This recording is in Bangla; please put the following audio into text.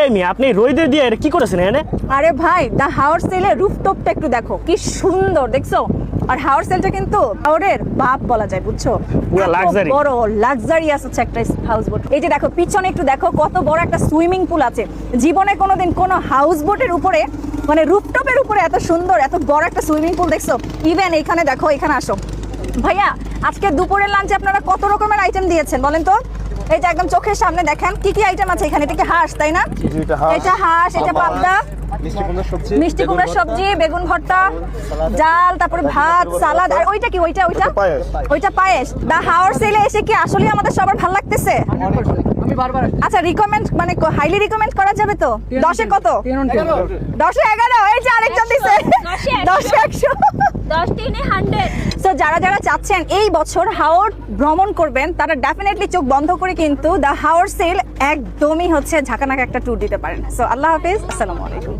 এই আপনি রোদে দিয়ে এটা কি করেছেন এনে আরে ভাই দা সেলের রুফটপটা একটু দেখো কি সুন্দর দেখছ? আর সেলটা কিন্তু বাপ বলা যায় বুঝছ? পুরা luxury। বড় লাক্সারিয়াস হচ্ছে একটা হাউস বোট এই যে দেখো পিছনে একটু দেখো কত বড় একটা সুইমিং পুল আছে। জীবনে কোনোদিন কোনো হাউস বোটের উপরে মানে রুফটপের উপরে এত সুন্দর এত বড় একটা সুইমিং পুল দেখছ? ইভেন এখানে দেখো এখানে আসো। ভাইয়া আজকে দুপুরের লাঞ্চে আপনারা কত রকমের আইটেম দিয়েছেন বলেন তো? এই একদম চোখের সামনে দেখেন। কি কি আইটেম আছে এখানে? এটা কি হাঁস তাই না? এটা হাঁস, এটা পাবদা মিষ্টি কুমড়ার সবজি মিষ্টি কুমড়ার সবজি বেগুন ভর্তা ডাল তারপরে ভাত সালাদ আর ওইটা কি ওইটা ওইটা? ওইটা পায়েস। দা হাওয়ার সেলে এসে কি আসলে আমাদের সবার ভালো লাগতেছে? আমি বারবার আসছি। আচ্ছা রিকমেন্ড মানে হাইলি রিকমেন্ড করা যাবে তো? দশে কত। দশে এগারো? এই যে আরেকটা একশো। দশ টিনে হান্ড্রেড তো যারা যারা চাচ্ছেন এই বছর হাওর ভ্রমণ করবেন তারা ডেফিনেটলি চোখ বন্ধ করে কিন্তু দ্য হাওর সেল একদমই হচ্ছে ঝাঁকানাকে একটা ট্যুর দিতে পারেন। সো আল্লাহ হাফিজ আসসালামু আলাইকুম।